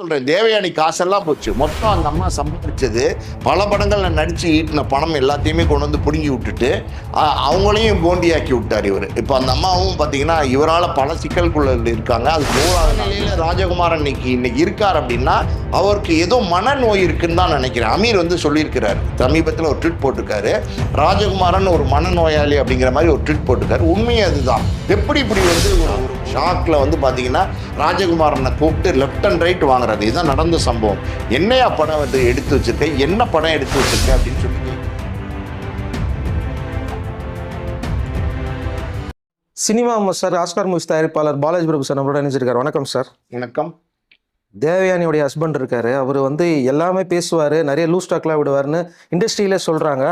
சொல்கிறேன் தேவயானி காசெல்லாம் போச்சு. மொத்தம் அந்த அம்மா சம்பாதிச்சது பல படங்களில் நடித்து ஈட்டின பணம் எல்லாத்தையுமே கொண்டு வந்து பிடுங்கி விட்டுட்டு அவங்களையும் போண்டியாக்கி விட்டார் இவர். இப்போ அந்த அம்மாவும் பார்த்தீங்கன்னா இவரால் பல சிக்கல்குள்ள இருக்காங்க. அது மூணாவது நிலையில் ராஜகுமாரன் இன்னைக்கு இன்னைக்கு இருக்கார் அப்படின்னா அவருக்கு ஏதோ மனநோய் இருக்குன்னு தான் நினைக்கிறேன். அமீர் வந்து சொல்லியிருக்கிறார். சமீபத்தில் ஒரு ட்விட் போட்டிருக்காரு. ராஜகுமாரன் ஒரு மனநோயாளி அப்படிங்கிற மாதிரி ஒரு ட்விட் போட்டிருக்காரு. உண்மையே அதுதான். எப்படி இப்படி வந்து ஒரு ஷாக்ல வந்து பார்த்தீங்கன்னா ராஜகுமாரனை கூப்பிட்டு லெஃப்ட் அண்ட் ரைட் வாங்குறது. இதுதான் நடந்த சம்பவம். என்னையா படம் வந்து எடுத்து வச்சிருக்க? என்ன படம் எடுத்து வச்சிருக்க அப்படின்னு சொல்லி சினிமா சார் ஆஸ்கார் மூவிஸ் தயாரிப்பாளர் பாலாஜி பிரபு சார் நம்மளோட இணைஞ்சிருக்காரு. வணக்கம் சார். வணக்கம். தேவயானியோடைய ஹஸ்பண்ட் இருக்காரு. அவர் வந்து எல்லாமே பேசுவார் நிறைய லூஸ் டாக்லாம் விடுவார்னு இண்டஸ்ட்ரியிலே சொல்கிறாங்க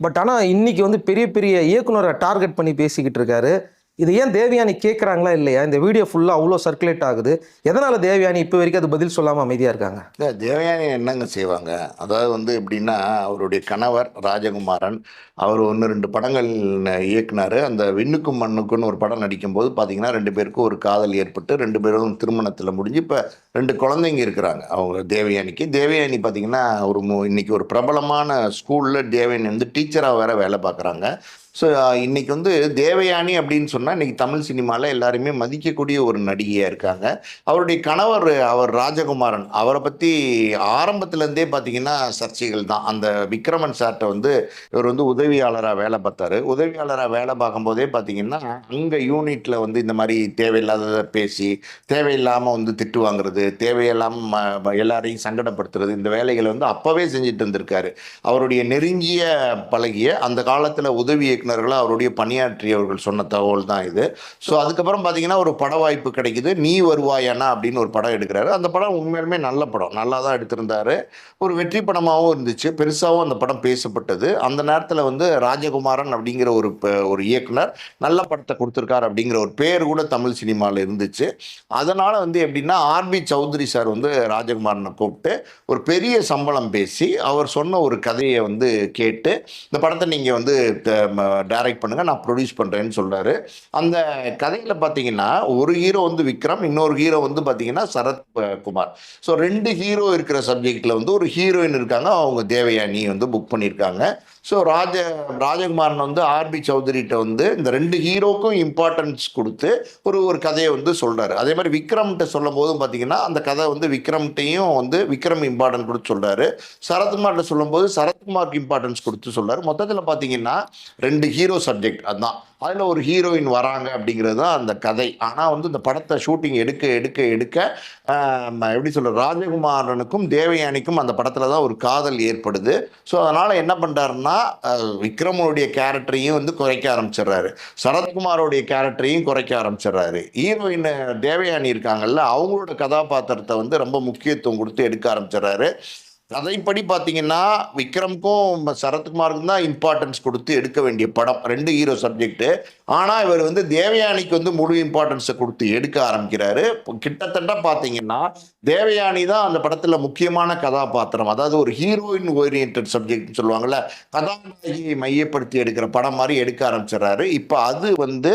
பட் ஆனால் இன்னைக்கு வந்து பெரிய பெரிய இயக்குனரை டார்கெட் பண்ணி பேசிக்கிட்டு இருக்காரு. இது ஏன் தேவயானி கேட்குறாங்களா இல்லையா? இந்த வீடியோ ஃபுல்லாக அவ்வளோ சர்க்குலேட் ஆகுது. எதனால் தேவயானி இப்போ வரைக்கும் அது பதில் சொல்லாமல் அமைதியாக இருக்காங்க? இல்லை தேவயானி என்னங்க செய்வாங்க? அதாவது வந்து எப்படின்னா அவருடைய கணவர் ராஜகுமாரன் அவர் ஒன்று ரெண்டு படங்கள் இயக்குனார் இயக்குனாரு. அந்த விண்ணுக்கும் மண்ணுக்குன்னு ஒரு படம் நடிக்கும்போது பார்த்தீங்கன்னா ரெண்டு பேருக்கும் ஒரு காதல் ஏற்பட்டு ரெண்டு பேரும் திருமணத்தில் முடிஞ்சு இப்போ ரெண்டு குழந்தைங்க இருக்கிறாங்க. அவங்க தேவயானிக்கு. தேவயானி பார்த்தீங்கன்னா ஒரு மு- இன்னைக்கு ஒரு பிரபலமான ஸ்கூலில் தேவயானி வந்து டீச்சராக வேற வேலை பார்க்குறாங்க ஸோ இன்னைக்கு வந்து தேவயானி அப்படின்னு சொன்னால் இன்றைக்கி தமிழ் சினிமாவில் எல்லாருமே மதிக்கக்கூடிய ஒரு நடிகையாக இருக்காங்க. அவருடைய கணவர் அவர் ராஜகுமாரன். அவரை பற்றி ஆரம்பத்துலேருந்தே பார்த்தீங்கன்னா சர்ச்சைகள் தான். அந்த விக்ரமன் சார்ட்ட வந்து இவர் வந்து உதவியாளராக வேலை பார்த்தாரு. உதவியாளராக வேலை பார்க்கும்போதே பார்த்தீங்கன்னா அங்கே யூனிட்டில் வந்து இந்த மாதிரி தேவையில்லாததை பேசி தேவையில்லாமல் வந்து திட்டு வாங்குறது தேவையில்லாமல் எல்லாரையும் சங்கடப்படுத்துறது இந்த வேலைகளை வந்து அப்போவே செஞ்சுட்டு இருந்திருக்காரு. அவருடைய நெருங்கிய பழகிய அந்த காலத்தில் உதவியை இயக்குநர்களாக அவருடைய பணியாற்றியவர்கள் சொன்ன தகவல் தான் இது. ஸோ அதுக்கப்புறம் பார்த்தீங்கன்னா ஒரு பட வாய்ப்பு கிடைக்குது. நீ வருவாயானா அப்படின்னு ஒரு படம் எடுக்கிறாரு. அந்த படம் உண்மையிலுமே நல்ல படம். நல்லா தான் எடுத்திருந்தாரு. ஒரு வெற்றி படமாகவும் இருந்துச்சு. பெருசாகவும் அந்த படம் பேசப்பட்டது. அந்த நேரத்தில் வந்து ராஜகுமாரன் அப்படிங்கிற ஒரு ஒரு இயக்குனர் நல்ல படத்தை கொடுத்துருக்காரு அப்படிங்கிற ஒரு பேர் கூட தமிழ் சினிமாவில் இருந்துச்சு. அதனால் வந்து எப்படின்னா ஆர்பி சௌத்ரி சார் வந்து ராஜகுமாரனை கூப்பிட்டு ஒரு பெரிய சம்பளம் பேசி அவர் சொன்ன ஒரு கதையை வந்து கேட்டு இந்த படத்தை நீங்கள் வந்து டைரக்ட் பண்ணுங்கள் நான் ப்ரொடியூஸ் பண்ணுறேன்னு சொல்கிறாரு அந்த கதையில் பார்த்தீங்கன்னா ஒரு ஹீரோ வந்து விக்ரம் இன்னொரு ஹீரோ வந்து பார்த்தீங்கன்னா சரத் குமார். ஸோ ரெண்டு ஹீரோ இருக்கிற சப்ஜெக்டில் வந்து ஒரு ஹீரோயின் இருக்காங்க அவங்க தேவயானி வந்து புக் பண்ணியிருக்காங்க. ஸோ ராஜ ராஜகுமாரன் வந்து ஆர்பி சௌத்ரிகிட்ட வந்து இந்த ரெண்டு ஹீரோக்கும் இம்பார்ட்டன்ஸ் கொடுத்து ஒரு ஒரு கதையை வந்து சொல்கிறாரு அதே மாதிரி விக்ரம்கிட்ட சொல்லும் போதும் பார்த்தீங்கன்னா அந்த கதை வந்து விக்ரம்கிட்டையும் வந்து விக்ரம் இம்பார்ட்டன்ஸ் கொடுத்து சொல்கிறாரு சரத்குமார்கிட்ட சொல்லும்போது சரத்குமாருக்கு இம்பார்ட்டன்ஸ் கொடுத்து சொல்றாரு. மொத்தத்தில் பார்த்தீங்கன்னா ரெண்டு ஹீரோ சப்ஜெக்ட் அதுதான் அதில் ஒரு ஹீரோயின் வராங்க அப்படிங்கிறது தான் அந்த கதை. ஆனால் வந்து இந்த படத்தை ஷூட்டிங் எடுக்க எடுக்க எடுக்க எப்படி சொல்ல ராஜகுமாரனுக்கும் தேவயானிக்கும் அந்த படத்தில் தான் ஒரு காதல் ஏற்படுது. ஸோ அதனால் என்ன பண்ணுறாருன்னா விக்ரமனுடைய கேரக்டரையும் வந்து குறைக்க ஆரம்பிச்சிடுறாரு. சரத்குமாரோடைய கேரக்டரையும் குறைக்க ஆரம்பிச்சிடுறாரு. ஹீரோயின் தேவயானி இருக்காங்கல்ல அவங்களோட கதாபாத்திரத்தை வந்து ரொம்ப முக்கியத்துவம் கொடுத்து எடுக்க ஆரம்பிச்சிடுறாரு. கதைப்படி பார்த்தீங்கன்னா விக்ரம்க்கும் சரத்குமாருக்கும் தான் இம்பார்ட்டன்ஸ் கொடுத்து எடுக்க வேண்டிய படம். ரெண்டு ஹீரோ சப்ஜெக்ட்டு ஆனால் இவர் வந்து தேவயானிக்கு வந்து முழு இம்பார்ட்டன்ஸை கொடுத்து எடுக்க ஆரம்பிக்கிறாரு. கிட்டத்தட்ட பார்த்தீங்கன்னா தேவயானி தான் அந்த படத்தில் முக்கியமான கதாபாத்திரம். அதாவது ஒரு ஹீரோயின் ஓரியன்ட் சப்ஜெக்ட்னு சொல்லுவாங்கள்ல கதாநாயகியை மையப்படுத்தி எடுக்கிற படம் மாதிரி எடுக்க ஆரம்பிச்சிடுறாரு. இப்போ அது வந்து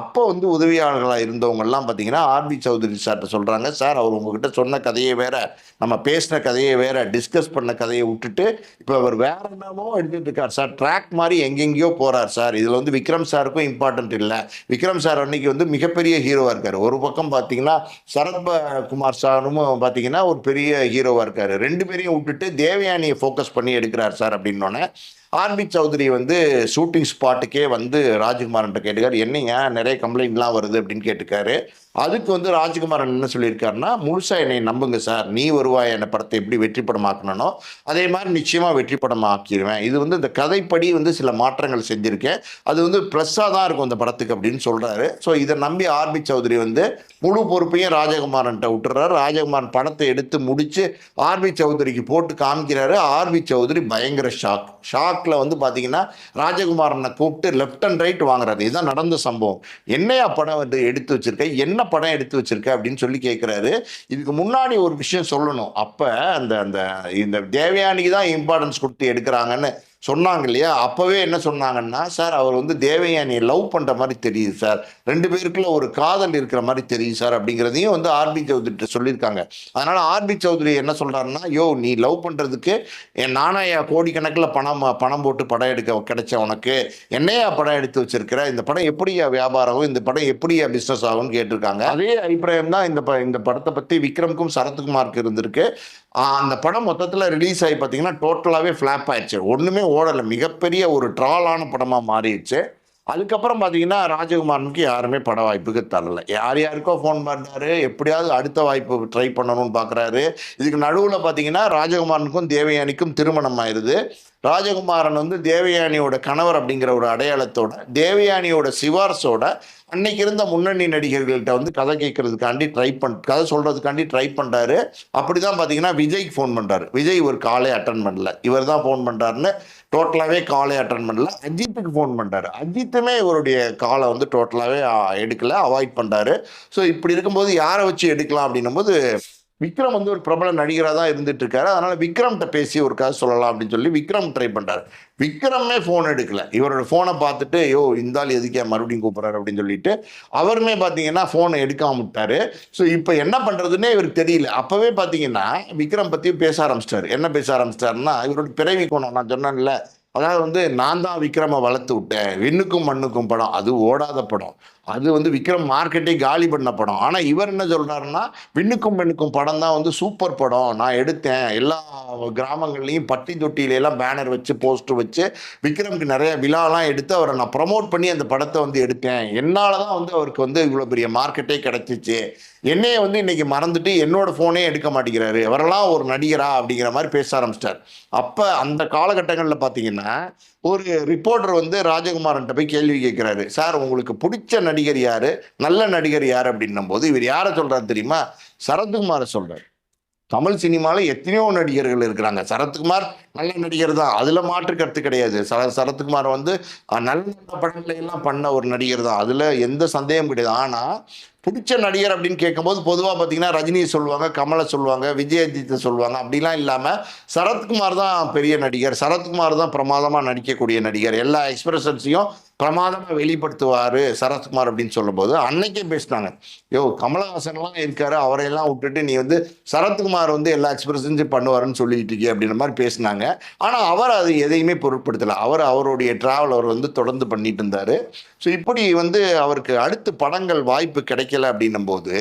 அப்போ வந்து உதவியாளர்களாக இருந்தவங்கெல்லாம் பார்த்தீங்கன்னா ஆர்பி சௌத்ரி சார்கிட்ட சொல்கிறாங்க சார் அவர் உங்ககிட்ட சொன்ன கதையை வேற. நம்ம பேசின கதையை வேற டிஸ்கஸ் பண்ண கதையை விட்டுட்டு இப்போ அவர் வேற என்னமோ எடுத்துட்டு இருக்கார். சார் ட்ராக் மாதிரி எங்கெங்கேயோ போறார் சார். இதில் வந்து விக்ரம் சாருக்கும் இம்பார்ட்டன்ட் இல்லை. விக்ரம் சார் அன்னைக்கு வந்து மிகப்பெரிய ஹீரோவாக இருக்கார். ஒரு பக்கம் பார்த்தீங்கன்னா சரத்குமார் சாரும் பார்த்தீங்கன்னா ஒரு பெரிய ஹீரோவாக இருக்கார். ரெண்டு பேரையும் விட்டுட்டு தேவயானியை ஃபோக்கஸ் பண்ணி எடுக்கிறார் சார் அப்படின்னோடனே ஆர்பி சௌத்ரி வந்து ஷூட்டிங் ஸ்பாட்டுக்கே வந்து ராஜ்குமார்ன்ட்ட கேட்டுக்கார். என்னங்க நிறைய கம்ப்ளைண்ட்லாம் வருது அப்படின்னு கேட்டுக்காரு. அதுக்கு வந்து ராஜ்குமாரன் என்ன சொல்லியிருக்காருன்னா முழுசா என்னை நம்புங்க சார். நீ வருவாய் என்ற படத்தை எப்படி வெற்றி படமாக்கணும் அதே மாதிரி நிச்சயமா வெற்றி படமாக்கிடுவேன் இது வந்து இந்த கதைப்படி வந்து சில மாற்றங்கள் செஞ்சிருக்கேன். அது வந்து ப்ளஸ்ஸாக தான் இருக்கும் அந்த படத்துக்கு அப்படின்னு சொல்றாரு. ஸோ இதை நம்பி ஆர்பி சௌத்ரி வந்து முழு பொறுப்பையும் ராஜகுமாரன்ட்ட விட்டுறாரு. ராஜகுமாரன் படத்தை எடுத்து முடிச்சு ஆர்பி சௌத்ரிக்கு போட்டு காமிக்கிறாரு. ஆர்பி சௌத்ரி பயங்கர ஷாக். ஷாக்ல வந்து பாத்தீங்கன்னா ராஜகுமாரனை கூப்பிட்டு லெஃப்ட் அண்ட் ரைட் வாங்குறாரு. இதுதான் நடந்த சம்பவம். என்னையா படம் வந்து எடுத்து வச்சிருக்கேன் என்ன படம் எடுத்து வச்சிருக்க அப்படின்னு சொல்லி கேட்குறாரு இதுக்கு முன்னாடி ஒரு விஷயம் சொல்லணும். அப்போ அந்த அந்த இந்த தேவயானிக்கு தான் இம்பார்ட்டன்ஸ் கொடுத்து எடுக்கிறாங்கன்னு சொன்னாங்க இல்லையா அப்போவே என்ன சொன்னாங்கன்னா சார் அவர் வந்து தேவயானியை லவ் பண்ணுற மாதிரி தெரியுது சார். ரெண்டு பேருக்குள்ள ஒரு காதல் இருக்கிற மாதிரி தெரியுது சார் அப்படிங்கிறதையும் வந்து ஆர்பி சௌத்ரிட்ட சொல்லியிருக்காங்க. அதனால் ஆர்பி சௌத்ரி என்ன சொல்கிறாருன்னா யோ நீ லவ் பண்ணுறதுக்கு என் நானாயா கோடிக்கணக்கில் பணம் பணம் போட்டு படம் எடுக்க கிடைச்ச உனக்கு என்னையா படம் எடுத்து வச்சிருக்கிற? இந்த படம் எப்படியா வியாபாரம் ஆகும்? இந்த படம் எப்படியா பிஸ்னஸ் ஆகும்னு கேட்டிருக்காங்க. அதே அபிப்பிராயம் தான் இந்த ப இந்த படத்தை பற்றி விக்ரம்க்கும் சரத்குமாருக்கு இருந்திருக்கு. அந்த படம் மொத்தத்தில் ரிலீஸ் ஆகி பார்த்தீங்கன்னா டோட்டலாகவே ஃப்ளாப் ஆயிடுச்சு. ஒன்றுமே ஓடலை. மிகப்பெரிய ஒரு ட்ராலான படமாக மாறிடுச்சு. அதுக்கப்புறம் பார்த்தீங்கன்னா ராஜகுமாரனுக்கு யாருமே பட வாய்ப்புக்கு தரல. யார் யாருக்கோ ஃபோன் பண்ணார். எப்படியாவது அடுத்த வாய்ப்பு ட்ரை பண்ணணும்னு பார்க்குறாரு. இதுக்கு நடுவில் பார்த்தீங்கன்னா ராஜகுமாரனுக்கும் தேவயானிக்கும் திருமணம் ஆயிடுது ராஜகுமாரன் வந்து தேவயானியோட கணவர் அப்படிங்கிற ஒரு அடையாளத்தோட தேவயானியோட சிவார்ஸோட அன்னைக்கு இருந்த முன்னணி நடிகர்கள்ட்ட வந்து கதை கேட்கறதுக்காண்டி ட்ரை பண் கதை சொல்றதுக்காண்டி ட்ரை பண்ணுறார் அப்படி தான் பார்த்தீங்கன்னா விஜய்க்கு ஃபோன் பண்ணுறாரு விஜய் ஒரு காலே அட்டன் பண்ணல. இவர் தான் ஃபோன் பண்ணுறாருன்னு டோட்டலாகவே காலே அட்டன் பண்ணல. அஜித்துக்கு ஃபோன் பண்ணுறாரு அஜித்துமே இவருடைய காலை வந்து டோட்டலாகவே எடுக்கல அவாய்ட் பண்ணுறாரு ஸோ இப்படி இருக்கும்போது யாரை வச்சு எடுக்கலாம் அப்படின்னும் போது விக்ரம் வந்து ஒரு பிரபல நடிகராக தான் இருந்துட்டு இருக்காரு அதனால விக்ரம்கிட்ட பேசி ஒரு கதை சொல்லலாம் அப்படின்னு சொல்லி விக்ரம் ட்ரை பண்ணுறாரு விக்ரமே ஃபோன் எடுக்கல. இவரோட ஃபோனை பார்த்துட்டு ஐயோ இந்த ஆள் எதுக்கே மறுபடியும் கூப்பிட்றாரு? அப்படின்னு சொல்லிட்டு அவருமே பார்த்தீங்கன்னா ஃபோனை எடுக்காம விட்டாரு. ஸோ இப்போ என்ன பண்ணுறதுன்னே இவருக்கு தெரியல. அப்போவே பார்த்தீங்கன்னா விக்ரம் பற்றியும் பேச ஆரம்பிச்சிட்டாரு. என்ன பேச ஆரம்பிச்சிட்டாருன்னா இவரோட பிறவி கோணம் நான் சொன்னேன்ல. அதாவது வந்து நான் தான் விக்ரமை வளர்த்து விட்டேன். விண்ணுக்கும் மண்ணுக்கும் படம். அது ஓடாத படம். அது வந்து விக்ரம் மார்க்கெட்டே காலி பண்ண படம். ஆனால் இவர் என்ன சொல்கிறாருன்னா விண்ணுக்கும் பெண்ணுக்கும் படம் தான் வந்து சூப்பர் படம். நான் எடுத்தேன். எல்லா கிராமங்கள்லையும் பட்டி தொட்டியிலெல்லாம் பேனர் வச்சு போஸ்டர் வச்சு விக்ரம்க்கு நிறைய விழாலாம் எடுத்து அவரை நான் ப்ரமோட் பண்ணி அந்த படத்தை வந்து எடுத்தேன். என்னால் தான் வந்து அவருக்கு வந்து இவ்வளோ பெரிய மார்க்கெட்டே கிடச்சிச்சு. என்னையை வந்து இன்னைக்கு மறந்துட்டு என்னோட ஃபோனே எடுக்க மாட்டேங்கிறாரு. அவரெல்லாம் ஒரு நடிகரா அப்படிங்கிற மாதிரி பேச ஆரம்பிச்சிட்டார். அப்போ அந்த காலகட்டங்களில் பார்த்தீங்கன்னா ஒரு ரிப்போர்ட்டர் வந்து ராஜகுமாரன்ட்ட போய் கேள்வி கேட்குறாரு. சார் உங்களுக்கு பிடிச்ச நடிகர் யார்? நல்ல நடிகர் யார்? அப்படின்னும் போது இவர் யாரை சொல்கிறார் தெரியுமா? சரத்குமாரை சொல்கிறார் தமிழ் சினிமாவில் எத்தனையோ நடிகர்கள் இருக்கிறாங்க. சரத்குமார் நல்ல நடிகர் தான். அதில் மாற்று கருத்து கிடையாது. சர சரத்குமார் வந்து நல்ல நல்ல படங்களை எல்லாம் பண்ண ஒரு நடிகர் தான். அதில் எந்த சந்தேகம் கிடையாது. ஆனால் பிடிச்ச நடிகர் அப்படின்னு கேட்கும்போது பொதுவாக பார்த்தீங்கன்னா ரஜினியை சொல்லுவாங்க கமலை சொல்லுவாங்க விஜயஜித்தை சொல்லுவாங்க. அப்படிலாம் இல்லாமல் சரத்குமார் தான் பெரிய நடிகர். சரத்குமார் தான் பிரமாதமாக நடிக்கக்கூடிய நடிகர். எல்லா எக்ஸ்பிரஷன்ஸையும் பிரமாதமாக வெளிப்படுத்துவார் சரத்குமார் அப்படின்னு சொல்லும்போது. அன்னைக்கே பேசினாங்க. யோ கமலஹாசன்லாம் இருக்காரு அவரையெல்லாம் விட்டுட்டு நீ வந்து சரத்குமார் வந்து எல்லா எக்ஸ்பிரஷன்ஸும் பண்ணுவாருன்னு சொல்லிட்டு இருக்கே அப்படின்ற மாதிரி பேசினாங்க. ஆனால் அவர் அது எதையுமே பொருட்படுத்தலை. அவர் அவருடைய ட்ராவல் அவர் வந்து தொடர்ந்து பண்ணிட்டு இருந்தார். ஸோ இப்படி வந்து அவருக்கு அடுத்து படங்கள் வாய்ப்பு கிடைக்கல அப்படின்னும் போது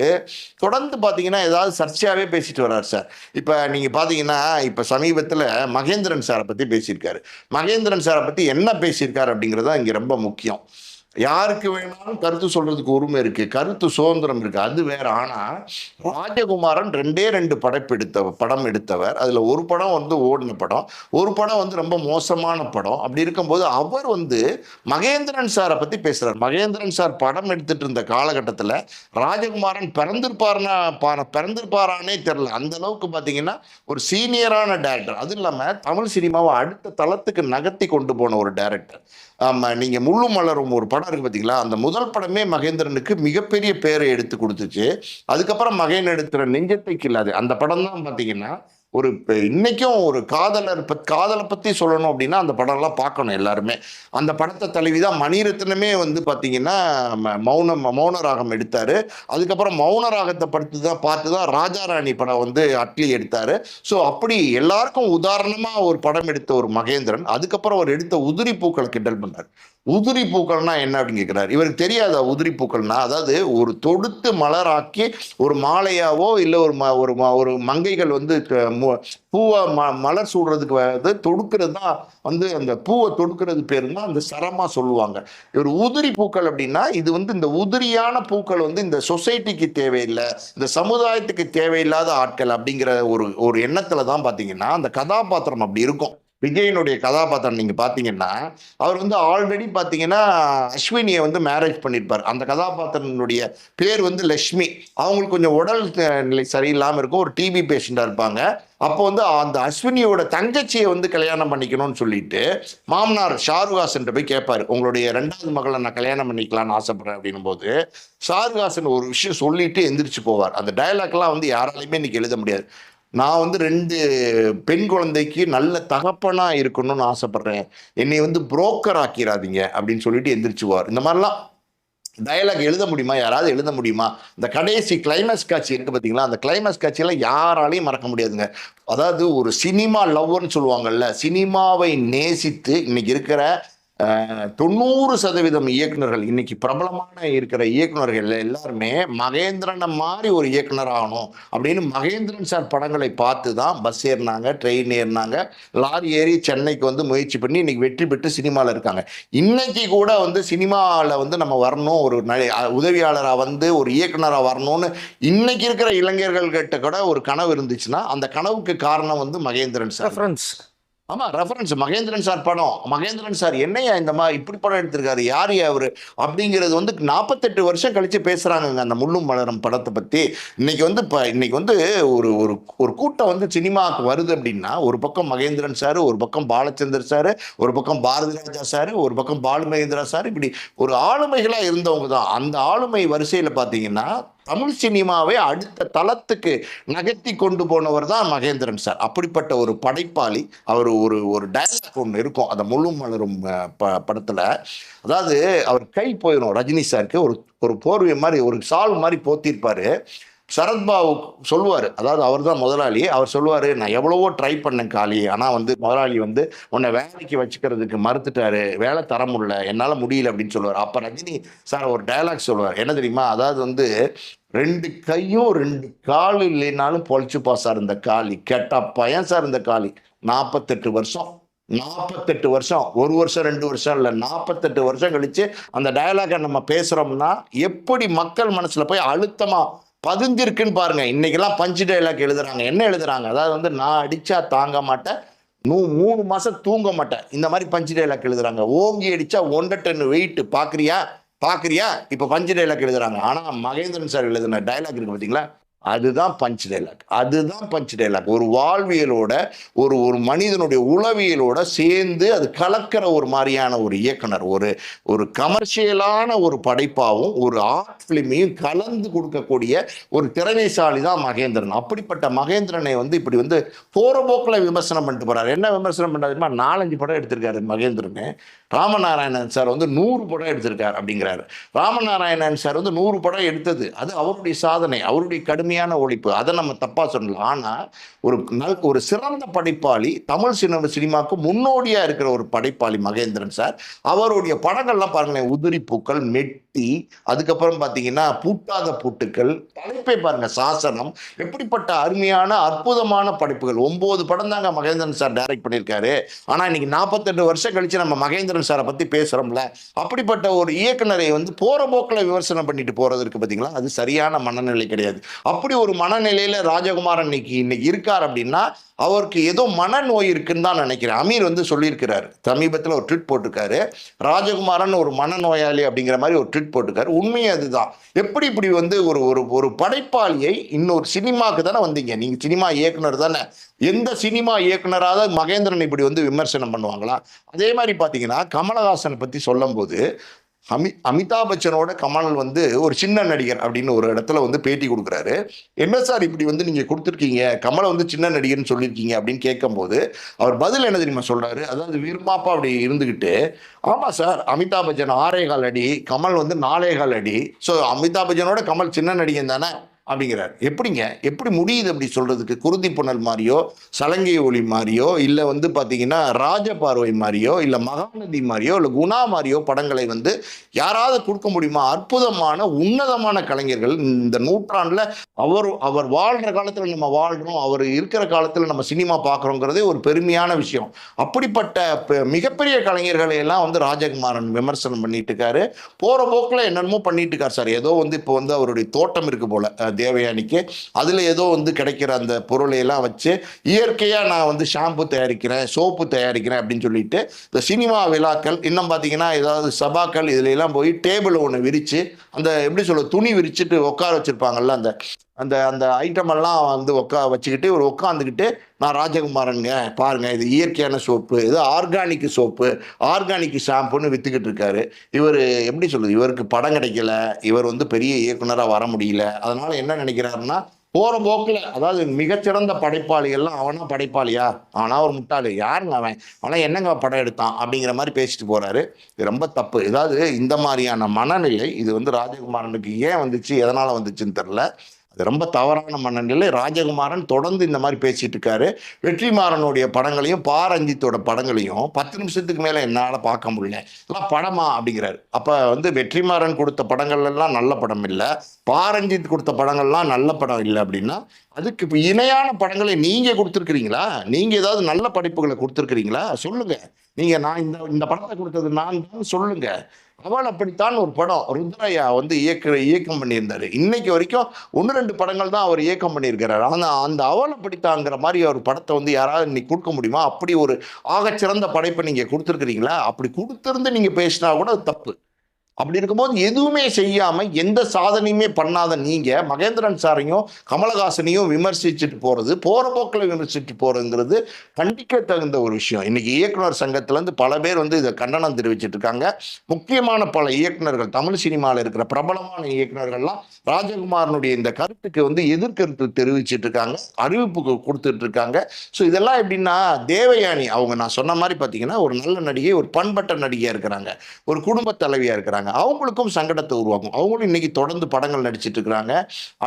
தொடர்ந்து பார்த்தீங்கன்னா ஏதாவது சர்ச்சையாகவே பேசிட்டு வர்றார் சார். இப்போ நீங்கள் பார்த்தீங்கன்னா இப்போ சமீபத்தில் மகேந்திரன் சாரை பற்றி பேசியிருக்காரு. மகேந்திரன் சாரை பற்றி என்ன பேசியிருக்காரு அப்படிங்கிறது தான் இங்கே ரொம்ப முக்கியம். யாருக்கு வேணாலும் கருத்து சொல்றதுக்கு உரிமை இருக்கு. கருத்து சுதந்திரம் இருக்கு. அது வேற. ஆனா ராஜகுமாரன் ரெண்டே ரெண்டு படைப்பு எடுத்த படம் எடுத்தவர். அதுல ஒரு படம் வந்து ஓடின படம். ஒரு படம் வந்து ரொம்ப மோசமான படம். அப்படி இருக்கும்போது அவர் வந்து மகேந்திரன் சாரை பத்தி பேசுறார். மகேந்திரன் சார் படம் எடுத்துட்டு இருந்த காலகட்டத்தில் ராஜகுமாரன் பிறந்திருப்பாருனா பிறந்திருப்பாரானே தெரியல. அந்த அளவுக்கு பார்த்தீங்கன்னா ஒரு சீனியரான டேரக்டர் அதுவும் இல்லாமல் தமிழ் சினிமாவை அடுத்த தளத்துக்கு நகர்த்தி கொண்டு போன ஒரு டேரக்டர் ஆமாம் நீங்கள் முள்ளு மலரும் ஒரு படம் இருக்குது பார்த்தீங்களா அந்த முதல் படமே மகேந்திரனுக்கு மிகப்பெரிய பேரை எடுத்து கொடுத்துச்சு. அதுக்கப்புறம் மகேன் எடுத்துகிற நெஞ்சத்தை கில்லாது அந்த படம் தான் பார்த்தீங்கன்னா ஒரு இப்ப இன்னைக்கும் ஒரு காதலர் பத் காதலை பற்றி சொல்லணும் அப்படின்னா அந்த படம்லாம் பார்க்கணும் எல்லாருமே. அந்த படத்தை தழுவி தான் மணிரத்னமே வந்து பார்த்தீங்கன்னா ம- மௌனம் மௌன ராகம் எடுத்தார். அதுக்கப்புறம் மௌன ராகத்தை படுத்து தான் பார்த்து தான் ராஜா ராணி படம் வந்து அட்லி எடுத்தார். ஸோ அப்படி எல்லாருக்கும் உதாரணமாக ஒரு படம் எடுத்த ஒரு மகேந்திரன் அதுக்கப்புறம் அவர் எடுத்த உதிரி பூக்களை கிண்டல் பண்ணார். உதிரி பூக்கள்னா என்ன அப்படின்னு கேட்குறாரு இவருக்கு தெரியாதா உதிரி பூக்கள்னா? அதாவது ஒரு தொடுத்து மலராக்கி ஒரு மாலையாவோ இல்லை ஒரு ம ஒரு ம- ஒரு மங்கைகள் வந்து பூவை ம மலர் சூடுறதுக்கு வந்து தொடுக்கிறது தான் வந்து அந்த பூவை தொடுக்கிறது பேர் தான் அந்த சரமாக சொல்லுவாங்க. இவர் உதிரி பூக்கள் அப்படின்னா இது வந்து இந்த உதிரியான பூக்கள் வந்து இந்த சொசைட்டிக்கு தேவையில்லை இந்த சமுதாயத்துக்கு தேவையில்லாத ஆட்கள் அப்படிங்கிற ஒரு ஒரு எண்ணத்தில் தான் பார்த்தீங்கன்னா அந்த கதாபாத்திரம் அப்படி இருக்கும். விஜயனுடைய கதாபாத்திரம் நீங்கள் பார்த்தீங்கன்னா அவர் வந்து ஆல்ரெடி பார்த்தீங்கன்னா அஸ்வினியை வந்து மேரேஜ் பண்ணியிருப்பார் அந்த கதாபாத்திரனுடைய பேர் வந்து லக்ஷ்மி. அவங்களுக்கு கொஞ்சம் உடல் நிலை சரியில்லாமல் இருக்கும். ஒரு டிபி பேஷண்ட்டாக இருப்பாங்க. அப்போ வந்து அந்த அஸ்வினியோட தங்கச்சியை வந்து கல்யாணம் பண்ணிக்கணும்னு சொல்லிட்டு மாமனார் ஷாருகாசன் போய் கேட்பார் உங்களுடைய ரெண்டாவது மகளை நான் கல்யாணம் பண்ணிக்கலாம்னு ஆசைப்படுறேன். அப்படின்னும் போது ஷாருகாசன் ஒரு விஷயம் சொல்லிட்டு எந்திரிச்சு போவார். அந்த டயலாக்லாம் வந்து யாராலையுமே இன்னைக்கு எழுத முடியாது. நான் வந்து ரெண்டு பெண் குழந்தைக்கு நல்ல தகப்பனாக இருக்கணும்னு ஆசைப்பட்றேன். என்னை வந்து புரோக்கர் ஆக்கிடாதீங்க அப்படின்னு சொல்லிட்டு எந்திரிச்சுவார். இந்த மாதிரிலாம் டயலாக் எழுத முடியுமா? யாராவது எழுத முடியுமா? இந்த கடைசி கிளைமேக்ஸ் காட்சி இருக்கு பார்த்தீங்களா அந்த கிளைமேக்ஸ் காட்சியெல்லாம் யாராலையும் மறக்க முடியாதுங்க. அதாவது ஒரு சினிமா லவ்வர்னு சொல்லுவாங்கல்ல சினிமாவை நேசித்து இன்னைக்கு இருக்கிற தொண்ணூறு சதவீதம் இயக்குனர்கள் இன்னைக்கு பிரபலமான இருக்கிற இயக்குனர்கள் எல்லாருமே மகேந்திரனை மாதிரி ஒரு இயக்குனர் ஆகணும் அப்படின்னு மகேந்திரன் சார் படங்களை பார்த்து தான் பஸ் ஏறினாங்க ட்ரெயின் ஏறினாங்க லாரி ஏறி சென்னைக்கு வந்து முயற்சி பண்ணி இன்னைக்கு வெற்றி பெற்று சினிமாவில் இருக்காங்க. இன்னைக்கு கூட வந்து சினிமாவில் வந்து நம்ம வரணும் ஒரு உதவியாளராக வந்து ஒரு இயக்குனராக வரணும்னு இன்னைக்கு இருக்கிற இளைஞர்கள் கிட்ட கூட ஒரு கனவு இருந்துச்சுன்னா அந்த கனவுக்கு காரணம் வந்து மகேந்திரன் சார். ஆமாம் ரெஃபரன்ஸ் மகேந்திரன் சார் படம். மகேந்திரன் சார் என்னையா இந்த மாதிரி இப்படி படம் எடுத்திருக்காரு? யார் அவர்? அப்படிங்கிறது வந்து நாற்பத்தெட்டு வருஷம் கழித்து பேசுகிறாங்க அந்த முள்ளும் மலரும் படத்தை பற்றி இன்னைக்கு வந்து இப்போ இன்னைக்கு வந்து ஒரு ஒரு ஒரு கூட்டம் வந்து சினிமாவுக்கு வருது அப்படின்னா ஒரு பக்கம் மகேந்திரன் சார் ஒரு பக்கம் பாலச்சந்தர் சார் ஒரு பக்கம் பாரதி ராஜா சார் ஒரு பக்கம் பாலு மகேந்திரா சார் இப்படி ஒரு ஆளுமைகளாக இருந்தவங்க தான். அந்த ஆளுமை வரிசையில் பார்த்தீங்கன்னா தமிழ் சினிமாவை அடுத்த தளத்துக்கு நகர்த்தி கொண்டு போனவர் தான் மகேந்திரன் சார். அப்படிப்பட்ட ஒரு படைப்பாளி அவர் ஒரு ஒரு டயலாக் ஒன்று இருக்கும். அந்த முழு மலரும் ப படத்தில். அதாவது அவர் கை போயிடும் ரஜினி சாருக்கு. ஒரு ஒரு போர்வை மாதிரி ஒரு சால் மாதிரி போத்திருப்பார். சரத்பாபு சொல்லுவார் அதாவது அவர் தான் முதலாளி. அவர் சொல்லுவார் நான் எவ்வளவோ ட்ரை பண்ணேன் காளி. ஆனால் வந்து முதலாளி வந்து உன்னை வேலைக்கு வச்சுக்கிறதுக்கு மறுத்துட்டாரு. வேலை தர முடியல. என்னால் முடியல அப்படின்னு சொல்லுவார். அப்போ ரஜினி சார் ஒரு டயலாக் சொல்லுவார். என்ன தெரியுமா? அதாவது வந்து ரெண்டு கையும் ரெண்டு காலும் இல்லைனாலும் பொழைச்சுப்பா சார் இந்த காளி. கெட்டா பையன் சார் இந்த காளி. நாற்பத்தெட்டு வருஷம். நாற்பத்தெட்டு வருஷம். ஒரு வருஷம் ரெண்டு வருஷம் இல்லை. நாற்பத்தெட்டு வருஷம் கழிச்சு அந்த டயலாகை நம்ம பேசுகிறோம்னா எப்படி மக்கள் மனசில் போய் அழுத்தமாக பதிஞ்சிருக்குன்னு பாருங்கள் இன்றைக்கெல்லாம் பஞ்சு டயலாக் எழுதுகிறாங்க என்ன எழுதுகிறாங்க அதாவது வந்து நான் அடித்தா தாங்க மாட்டேன். நூ மூணு மாதம் தூங்க மாட்டேன். இந்த மாதிரி பஞ்சு டைலாக் எழுதுகிறாங்க ஓங்கி அடித்தா ஒன்றை டென் வெயிட்டு பார்க்குறியா பார்க்குறியா இப்போ பஞ்சு டைலாக் எழுதுறாங்க. ஆனால் மகேந்திரன் சார் எழுதின டைலாக் இருக்கு பார்த்தீங்களா அதுதான் பஞ்ச் டைலாக் அதுதான் பஞ்ச் டைலாக் ஒரு வாழ்வியலோட ஒரு ஒரு மனிதனுடைய உளவியலோட சேர்ந்து அது கலக்கிற ஒரு மாதிரியான ஒரு இயக்குனர். ஒரு ஒரு கமர்ஷியலான ஒரு படைப்பாகவும் ஒரு ஆர்ட் ஃபிலிமையும் கலந்து கொடுக்கக்கூடிய ஒரு திறமைசாலி தான் மகேந்திரன். அப்படிப்பட்ட மகேந்திரனை வந்து இப்படி வந்து போற போக்கில் விமர்சனம் பண்ணிட்டு போறாரு. என்ன விமர்சனம் பண்ணாருமா நாலஞ்சு படம் எடுத்திருக்காரு மகேந்திரன். ராமநாராயணன் சார் வந்து நூறு படம் எடுத்திருக்காரு அப்படிங்கிறாரு. ராமநாராயணன் சார் வந்து நூறு படம் எடுத்தது. அது அவருடைய சாதனை. அவருடைய கடுமையான ஒழிப்பு. அதை நம்ம தப்பாக சொல்லலாம். ஆனால் ஒரு நல் ஒரு சிறந்த படைப்பாளி தமிழ் சினிமா சினிமாவுக்கு முன்னோடியாக இருக்கிற ஒரு படைப்பாளி மகேந்திரன் சார் அவருடைய படங்கள்லாம் பாருங்களேன் உதிரி பூக்கள் மெட்டி அதுக்கப்புறம் பார்த்தீங்கன்னா பூட்டாத பூட்டுக்கள் தலைப்பை பாருங்க சாசனம் எப்படிப்பட்ட அருமையான அற்புதமான படைப்புகள். ஒன்பது படம் தாங்க மகேந்திரன் சார் டைரக்ட் பண்ணியிருக்காரு. ஆனா இன்னைக்கு நாற்பத்தெட்டு வருஷம் கழிச்சு நம்ம மகேந்திரன் சாரை பத்தி பேசுறோம்ல அப்படிப்பட்ட ஒரு இயக்குனரை வந்து போகிற போக்கில் விமர்சனம் பண்ணிட்டு போறது இருக்கு பாத்தீங்களா? அது சரியான மனநிலை கிடையாது. அப்படி ஒரு மனநிலையில ராஜகுமாரன் இன்னைக்கு இன்னைக்கு இருக்கார் அப்படின்னா அவருக்கு ஏதோ மனநோய் இருக்குன்னு தான் நினைக்கிறேன். அமீர் வந்து சொல்லியிருக்கிறாரு. சமீபத்தில் ஒரு ட்விட் போட்டிருக்காரு. ராஜகுமாரன் ஒரு மனநோயாளி அப்படிங்கிற மாதிரி ஒரு ட்விட் போட்டிருக்காரு. உண்மையை அதுதான். எப்படி இப்படி வந்து ஒரு ஒரு ஒரு படைப்பாளியை இன்னொரு சினிமாக்கு தானே வந்தீங்க? நீங்க சினிமா இயக்குனர் தானே. எந்த சினிமா இயக்குனராக மகேந்திரன் இப்படி வந்து விமர்சனம் பண்ணுவாங்களா? அதே மாதிரி பார்த்தீங்கன்னா கமலஹாசனை பற்றி சொல்லும்போது அமி அமிதாப் பச்சனோட கமல் வந்து ஒரு சின்ன நடிகர் அப்படின்னு ஒரு இடத்துல வந்து பேட்டி கொடுக்குறாரு. என்ன சார் இப்படி வந்து நீங்கள் கொடுத்துருக்கீங்க? கமலை வந்து சின்ன நடிகர்னு சொல்லியிருக்கீங்க அப்படின்னு கேட்கும்போது அவர் பதில் என்ன தெரியுமா சொல்கிறாரு அதாவது வீரமாப்பா அப்படி இருந்துக்கிட்டு ஆமாம் சார் அமிதாப் பச்சன் ஆறே கால் அடி கமல் வந்து நாலே கால் அடி. ஸோ அமிதாப் பச்சனோட கமல் சின்ன நடிகன் தானே? அப்படிங்கிறார். எப்படிங்க? எப்படி முடியுது அப்படி சொல்கிறதுக்கு குருதி புனல் மாதிரியோ சலங்கை ஒளி மாதிரியோ இல்லை வந்து பார்த்தீங்கன்னா ராஜபார்வை மாதிரியோ இல்லை மகாநதி மாதிரியோ இல்லை குணா மாதிரியோ படங்களை வந்து யாராவது கொடுக்க முடியுமா? அற்புதமான உன்னதமான கலைஞர்கள் இந்த நூற்றாண்டில் அவர் அவர் வாழ்கிற காலத்தில் நம்ம வாழ்கிறோம் அவர் இருக்கிற காலத்தில் நம்ம சினிமா பார்க்குறோங்கிறதே ஒரு பெருமையான விஷயம். அப்படிப்பட்ட மிகப்பெரிய கலைஞர்களை எல்லாம் வந்து ராஜகுமாரன் விமர்சனம் பண்ணிட்டு இருக்காரு. போகிற போக்கில் என்னென்னமோ பண்ணிட்டு இருக்கார் சார். ஏதோ வந்து இப்போ வந்து அவருடைய தோட்டம் இருக்கு போல தேவயானிக்கு அதில் ஏதோ வந்து கிடைக்கிற அந்த பொருளையெல்லாம் வச்சு இயற்கையாக நான் வந்து ஷாம்பு தயாரிக்கிறேன் சோப்பு தயாரிக்கிறேன் அப்படின்னு சொல்லிட்டு இந்த சினிமா விழாக்கள் இன்னும் பார்த்தீங்கன்னா ஏதாவது சபாக்கள் இதுல எல்லாம் போய் டேபிள் ஒன்று விரித்து அந்த எப்படி சொல்ல துணி விரிச்சுட்டு உட்கார வச்சுருப்பாங்கல்ல அந்த அந்த அந்த ஐட்டம் எல்லாம் வந்து உக்கா வச்சுக்கிட்டு ஒரு உட்காந்துக்கிட்டு நான் ராஜகுமாரனுங்க பாருங்க இது இயற்கையான சோப்பு இது ஆர்கானிக் சோப்பு ஆர்கானிக் ஷாம்புன்னு வித்துக்கிட்டு இருக்காரு. இவர் எப்படி சொல்லுது இவருக்கு படம் கிடைக்கல இவர் வந்து பெரிய இயக்குனராக வர முடியல. அதனால என்ன நினைக்கிறாருன்னா போகிற போக்கில் அதாவது மிகச்சிறந்த படைப்பாளிகள்லாம் அவனா படைப்பாளியா? அவனா ஒரு முட்டாளு. யாருங்க அவன்? அவனா என்னங்க படம் எடுத்தான்? அப்படிங்கிற மாதிரி பேசிட்டு போகிறாரு இது ரொம்ப தப்பு. ஏதாவது இந்த மாதிரியான மனநிலை இது வந்து ராஜகுமாரனுக்கு ஏன் வந்துச்சு எதனால் வந்துச்சுன்னு தெரில அது ரொம்ப தவறான மனநிலை. ராஜகுமாரன் தொடர்ந்து இந்த மாதிரி பேசிட்டு இருக்காரு. வெற்றிமாறனுடைய படங்களையும் பா ரஞ்சித்தோட படங்களையும் பத்து நிமிஷத்துக்கு மேலே என்னால் பார்க்க முடியல. எல்லாம் படமா அப்படிங்கிறாரு. அப்போ வந்து வெற்றிமாறன் கொடுத்த படங்கள் எல்லாம் நல்ல படம் இல்லை. பா ரஞ்சித் கொடுத்த படங்கள்லாம் நல்ல படம் இல்லை அப்படின்னா அதுக்கு இப்போ இணையான படங்களை நீங்கள் கொடுத்துருக்கிறீங்களா? நீங்கள் ஏதாவது நல்ல படைப்புகளை கொடுத்துருக்கிறீங்களா? சொல்லுங்கள் நீங்கள் நான் இந்த இந்த படத்தை கொடுத்தது நான் தான் சொல்லுங்கள் அவள் அப்படித்தான் ஒரு படம். ருத்ரையா வந்து இயக்க இயக்கம் பண்ணியிருந்தாரு. இன்னைக்கு வரைக்கும் ஒன்று ரெண்டு படங்கள் தான் அவர் இயக்கம் பண்ணியிருக்கிறார். ஆனால் அந்த அவள் அப்படித்தாங்கிற மாதிரி ஒரு படத்தை வந்து யாராவது இன்னைக்கு கொடுக்க முடியுமா? அப்படி ஒரு ஆகச்சிறந்த படைப்பை நீங்கள் கொடுத்துருக்கிறீங்களா? அப்படி கொடுத்துருந்து நீங்கள் பேசினா கூட அது தப்பு. அப்படி இருக்கும்போது எதுவுமே செய்யாம எந்த சாதனையுமே பண்ணாத நீங்க மகேந்திரன் சாரையும் கமலஹாசனையும் விமர்சிச்சுட்டு போறது போற போக்கில் விமர்சிச்சுட்டு போறதுங்கிறது கண்டிக்க தகுந்த ஒரு விஷயம். இன்னைக்கு இயக்குனர் சங்கத்திலேருந்து பல பேர் வந்து இதை கண்டனம் தெரிவிச்சிட்டு இருக்காங்க. முக்கியமான பல இயக்குனர்கள் தமிழ் சினிமாவில் இருக்கிற பிரபலமான இயக்குனர்கள்லாம் ராஜகுமாரனுடைய இந்த கருத்துக்கு வந்து எதிர்கருத்து தெரிவிச்சிட்டு இருக்காங்க. அறிவிப்பு கொடுத்துட்டு இருக்காங்க. ஸோ இதெல்லாம் எப்படின்னா தேவயானி அவங்க நான் சொன்ன மாதிரி பார்த்தீங்கன்னா ஒரு நல்ல நடிகை ஒரு பண்பட்ட நடிகையாக இருக்கிறாங்க. ஒரு குடும்ப தலைவியாக இருக்கிறாங்க. அவங்களுக்கும் சங்கடத்தை உருவாக்கும். அவங்களும் இன்னைக்கு தொடர்ந்து படங்கள் நடிச்சிட்டு இருக்கிறாங்க.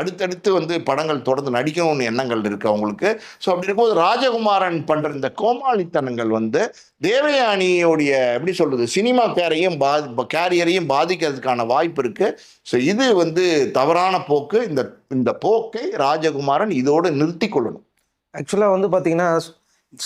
அடுத்தடுத்து வந்து படங்கள் தொடர்ந்து நடிக்கணும்னு எண்ணங்கள் இருக்கு அவங்களுக்கு. ஸோ அப்படி இருக்கும்போது ராஜகுமாரன் பண்ற இந்த கோமாளித்தனங்கள் வந்து தேவயானியோடைய எப்படி சொல்றது சினிமா கேரையும் பாதி கேரியரையும் பாதிக்கிறதுக்கான வாய்ப்பு இருக்கு. ஸோ இது வந்து தவறான போக்கு. இந்த இந்த போக்கை ராஜகுமாரன் இதோடு நிறுத்தி கொள்ளணும். ஆக்சுவலாக வந்து பார்த்தீங்கன்னா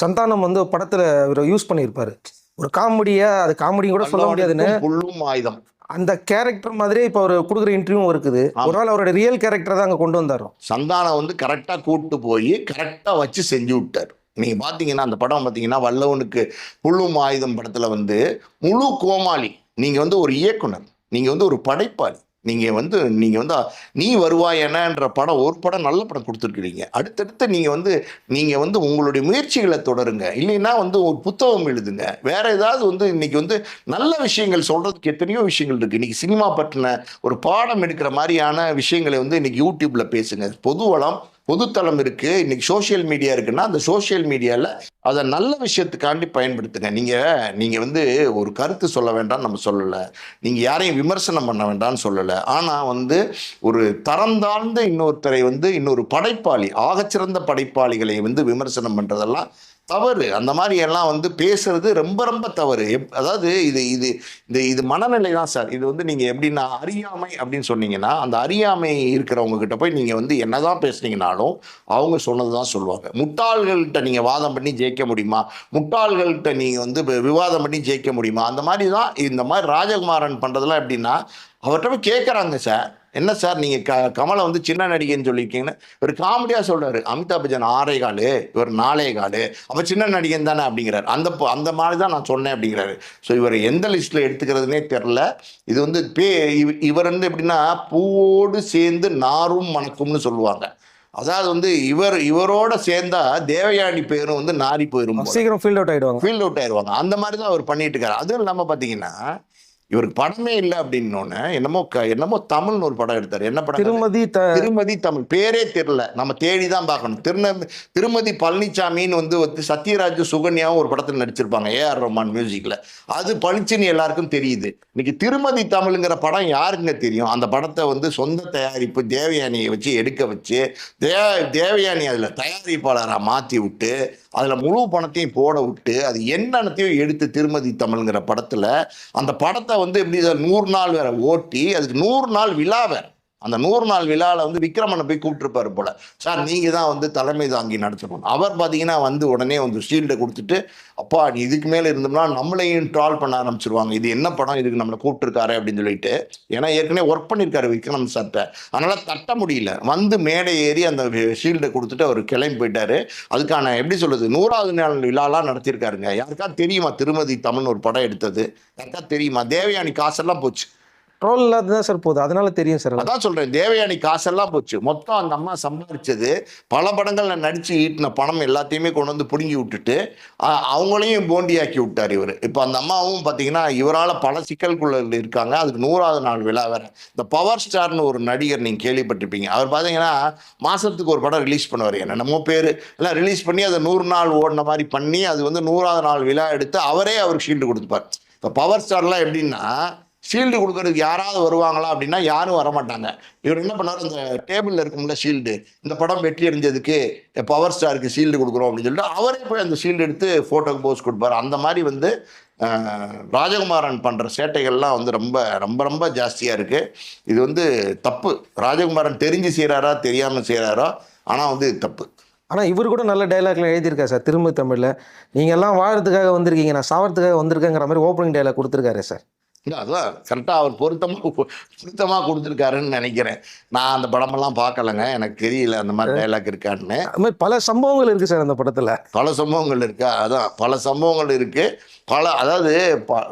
சந்தானம் வந்து படத்தில் யூஸ் பண்ணியிருப்பாரு. ஒரு காமெடியா அது காமெடி கூட சொல்ல முடியாதுன்னு. புல்லும் ஆயுதம். அந்த கேரக்டர் மாதிரியே இப்போ அவர் கொடுக்குற இன்டர்வியூவும் இருக்குது. ஒருவேளை அவரோட ரியல் கேரக்டர் தான் அங்கே கொண்டு வந்தாரோ. சந்தானம் வந்து கரெக்டாக கூப்பிட்டு போய் கரெக்டாக வச்சு செஞ்சு விட்டார். நீங்கள் பார்த்தீங்கன்னா அந்த படம் பார்த்தீங்கன்னா வல்லவனுக்கு புல்லும் ஆயுதம் படத்தில் வந்து முழு கோமாளி நீங்கள் வந்து ஒரு இயக்குனர் நீங்கள் வந்து ஒரு படைப்பாளி. நீங்கள் வந்து நீங்கள் வந்து நீ வருவாய் என்னன்ற படம் ஒரு படம் நல்ல படம் கொடுத்துருக்கிறீங்க. அடுத்தடுத்து நீங்கள் வந்து நீங்கள் வந்து உங்களுடைய முயற்சிகளை தொடருங்க. இல்லைன்னா வந்து ஒரு புத்தகம் எழுதுங்க. வேற ஏதாவது வந்து இன்னைக்கு வந்து நல்ல விஷயங்கள் சொல்கிறதுக்கு எத்தனையோ விஷயங்கள் இருக்குது இன்னைக்கு சினிமா பற்றின ஒரு பாடம் எடுக்கிற மாதிரியான விஷயங்களை வந்து இன்னைக்கு யூடியூப்பில் பேசுங்க. பொதுவளம் பொதுத்தளம் இருக்கு. இன்னைக்கு சோஷியல் மீடியா இருக்குன்னா அந்த சோஷியல் மீடியாவில் அதை நல்ல விஷயத்துக்காண்டி பயன்படுத்துங்க. நீங்க நீங்க வந்து ஒரு கருத்து சொல்ல வேண்டாம் நம்ம சொல்லலை. நீங்க யாரையும் விமர்சனம் பண்ண வேண்டாம்னு சொல்லலை. ஆனா வந்து ஒரு தரம் தாழ்ந்த இன்னொருத்தரை வந்து இன்னொரு படைப்பாளி ஆகச்சிறந்த படைப்பாளிகளை வந்து விமர்சனம் பண்றதெல்லாம் தவறு. அந்த மாதிரி எல்லாம் வந்து பேசுறது ரொம்ப ரொம்ப தவறு. எப்- அதாவது இது இது இந்த இது மனநிலை தான் சார். இது வந்து நீங்கள் எப்படின்னா அறியாமை அப்படின்னு சொன்னீங்கன்னா அந்த அறியாமை இருக்கிறவங்க கிட்ட போய் நீங்கள் வந்து என்னதான் பேசுனீங்கனாலும் அவங்க சொன்னது தான் சொல்லுவாங்க. முட்டாள்கள்கிட்ட நீங்கள் வாதம் பண்ணி ஜெயிக்க முடியுமா? முட்டாள்கள்கிட்ட நீங்கள் வந்து விவாதம் பண்ணி ஜெயிக்க முடியுமா? அந்த மாதிரி தான் இந்த மாதிரி ராஜகுமாரன் பண்ணுறதுலாம் எப்படின்னா அவர்கிட்ட போய் கேட்குறாங்க சார். என்ன சார் நீங்கள் க கமலை வந்து சின்ன நடிகைன்னு சொல்லியிருக்கீங்கன்னு? ஒரு காமெடியாக சொல்றாரு. அமிதாப் பச்சன் ஆறே காலு இவர் நாலே காலு. அப்போ சின்ன நடிகன் தானே அப்படிங்கிறாரு. அந்த அந்த மாதிரி தான் நான் சொன்னேன் அப்படிங்கிறாரு. ஸோ இவர் எந்த லிஸ்ட்டில் எடுத்துக்கிறதுனே தெரில இது வந்து பே இவ- இவர் வந்து எப்படின்னா பூவோடு சேர்ந்து நாரும் மணக்கும்னு சொல்லுவாங்க. அதாவது வந்து இவர் இவரோட சேர்ந்தா தேவயானி பேரும் வந்து நாரி போயிரும் போல. சீக்கிரம் ஃபீல்ட் அவுட் ஆயிடுவாங்க. ஃபீல்ட் அவுட் ஆயிடுவாங்க. அந்த மாதிரி தான் அவர் பண்ணிட்டு இருக்காரு. அதுவும் இல்லாமல் பார்த்தீங்கன்னா இவருக்கு படமே இல்லை அப்படின்னோடனே என்னமோ க என்னமோ தமிழ்னு ஒரு படம் எடுத்தார். என்ன படம்? திருமதி திருமதி தமிழ். பேரே தெரியல. நம்ம தேடி தான் பார்க்கணும். திருந திருமதி பழனிசாமின்னு வந்து வந்து சத்யராஜ் சுகன்யாவும் ஒரு படத்தில் நடிச்சிருப்பாங்க. ஏஆர் ரஹ்மான் மியூசிக்கில் அது பளிச்சுன்னு எல்லாருக்கும் தெரியுது. இன்னைக்கு திருமதி தமிழுங்கிற படம் யாருக்குங்க தெரியும்? அந்த படத்தை வந்து சொந்த தயாரிப்பு தேவயானியை வச்சு எடுக்க வச்சு தே தேவயானி அதில் தயாரிப்பாளராக மாற்றி விட்டு அதில் முழு பணத்தையும் போட விட்டு அது என்னென்னத்தையும் எடுத்து திருமதி தமிழ்ங்கிற படத்தில் அந்த படத்தை வந்து எப்படி சார் நூறு நாள் வேற ஓட்டி அதுக்கு நூறு நாள் விழா வேற. அந்த நூறு நாள் விழாவில் வந்து விக்ரமனை போய் கூப்பிட்டுருப்பாரு போல. சார் நீங்கள் தான் வந்து தலைமை தாங்கி நடத்தணும். அவர் பார்த்தீங்கன்னா வந்து உடனே வந்து ஷீல்டை கொடுத்துட்டு அப்பா நீ இதுக்கு மேலே இருந்தோம்னா நம்மளையும் ட்ரால் பண்ண ஆரம்பிச்சிருவாங்க. இது என்ன படம்? இதுக்கு நம்மளை கூப்பிட்டுருக்காரு அப்படின்னு சொல்லிட்டு ஏன்னா ஏற்கனவே ஒர்க் பண்ணியிருக்காரு விக்ரம் சார்ட்ட. அதனால் தட்ட முடியல. வந்து மேடை ஏறி அந்த ஷீல்டை கொடுத்துட்டு அவர் கிளம்பி போயிட்டாரு. அதுக்கான எப்படி சொல்லுது நூறாவது நாள் விழாலாம் நடத்தியிருக்காருங்க. யாருக்கா தெரியுமா? திருமதி தமிழ்னு ஒரு படம் எடுத்தது. யாருக்கா தெரியுமா? தேவயானி காசெல்லாம் போச்சு. ட்ரோல் இல்லாத தான் சார் போகுது. அதனால தெரியும் சார் அதான் சொல்றேன். தேவயானி காசெல்லாம் போச்சு. மொத்தம் அந்த அம்மா சம்பாதிச்சது பல படங்கள்ல நடிச்சு ஈட்டின பணம் எல்லாத்தையுமே கொண்டு வந்து பிடுங்கி விட்டுட்டு அவங்களையும் போண்டியாக்கி விட்டார் இவர். இப்போ அந்த அம்மாவும் பார்த்தீங்கன்னா இவரால் பல சிக்கல்குள்ள இருக்காங்க. அதுக்கு நூறாவது நாள் விழா வேற. இந்த பவர் ஸ்டார்னு ஒரு நடிகர் நீங்கள் கேள்விப்பட்டிருப்பீங்க. அவர் பார்த்தீங்கன்னா மாசத்துக்கு ஒரு படம் ரிலீஸ் பண்ணுவார். என்னென்னமோ பேர். எல்லாம் ரிலீஸ் பண்ணி அதை நூறு நாள் ஓடின மாதிரி பண்ணி அது வந்து நூறாவது நாள் விழா எடுத்து அவரே அவருக்கு ஷீல்டு கொடுத்துப்பார். இப்போ பவர் ஸ்டார்லாம் எப்படின்னா ஷீல்டு கொடுக்கறதுக்கு யாராவது வருவாங்களா அப்படின்னா யாரும் வரமாட்டாங்க. இவர் என்ன பண்ணார்? இந்த டேபிளில் இருக்கும்ல ஷீல்டு இந்த படம் வெற்றி அடைஞ்சதுக்கு பவர் ஸ்டாருக்கு ஷீல்டு கொடுக்குறோம் அப்படின்னு சொல்லிட்டு அவரே போய் அந்த ஷீல்டு எடுத்து ஃபோட்டோக்கு போஸ் கொடுப்பார். அந்த மாதிரி வந்து ராஜகுமாரன் பண்ணுற சேட்டைகள்லாம் வந்து ரொம்ப ரொம்ப ரொம்ப ஜாஸ்தியாக இருக்குது இது வந்து தப்பு. ராஜகுமாரன் தெரிஞ்சு செய்கிறாரா தெரியாமல் செய்கிறாரோ ஆனால் வந்து தப்பு. ஆனால் இவர் கூட நல்ல டைலாக்ல எழுதியிருக்காரு சார். திரும்ப தமிழில். நீங்கள் எல்லாம் வாழறதுக்காக வந்திருக்கீங்க. நான் சாவறதுக்காக வந்திருக்கேங்கிற மாதிரி ஓப்பனிங் டைலாக் கொடுத்துருக்காரு சார். இல்ல, அதான் கரெக்டாக அவர் பொருத்தமாக பொருத்தமாக கொடுத்துருக்காருன்னு நினைக்கிறேன். நான் அந்த படமெல்லாம் பார்க்கலங்க. எனக்கு தெரியல அந்த மாதிரி டைலாக் இருக்கான்னு. அது மாதிரி பல சம்பவங்கள் இருக்குது சார் அந்த படத்தில். பல சம்பவங்கள் இருக்கா. அதான் பல சம்பவங்கள் இருக்கு. பல அதாவது ப-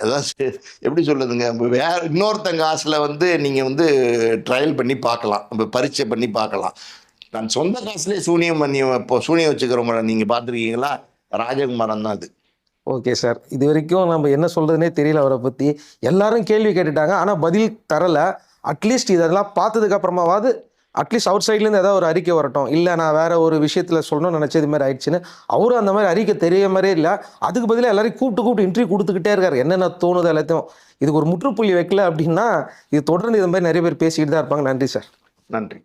அதாவது எப்படி சொல்லுதுங்க வேற இன்னொருத்தங்க காசுல வந்து நீங்க வந்து ட்ரையல் பண்ணி பார்க்கலாம். இப்போ பரீட்சை பண்ணி பார்க்கலாம். நான் சொந்த காசுலேயே சூனியம் பண்ணி இப்போ சூனியம் வச்சுக்கிறவங்கள நீங்க பார்த்துருக்கீங்களா? ராஜகுமாரன் தான் அது. ஓகே சார் இது வரைக்கும் நம்ம என்ன சொல்கிறதுனே தெரியல அவரை பற்றி எல்லாரும் கேள்வி கேட்டுட்டாங்க. ஆனால் பதில் தரலை. அட்லீஸ்ட் இதெல்லாம் பார்த்ததுக்கப்புறமாவது அட்லீஸ்ட் அவுட் சைட்லேருந்து ஏதாவது ஒரு அறிக்கை வரட்டும். இல்லை நான் வேறு ஒரு விஷயத்தில் சொல்லணும்னு நினச்சது மாதிரி ஆயிடுச்சுன்னு அவரும் அந்த மாதிரி அறிக்கை தெரிய மாதிரியே இல்லை. அதுக்கு பதிலாக எல்லாரையும் கூப்பிட்டு கூப்பிட்டு இன்டர்வியூ கொடுத்துக்கிட்டே இருக்காரு. என்னென்ன தோணுது எல்லாத்தையும். இதுக்கு ஒரு முற்றுப்புள்ளி வைக்கல அப்படின்னா இது தொடர்ந்து இது மாதிரி நிறைய பேர் பேசிக்கிட்டு தான் இருப்பாங்க. நன்றி சார் நன்றி.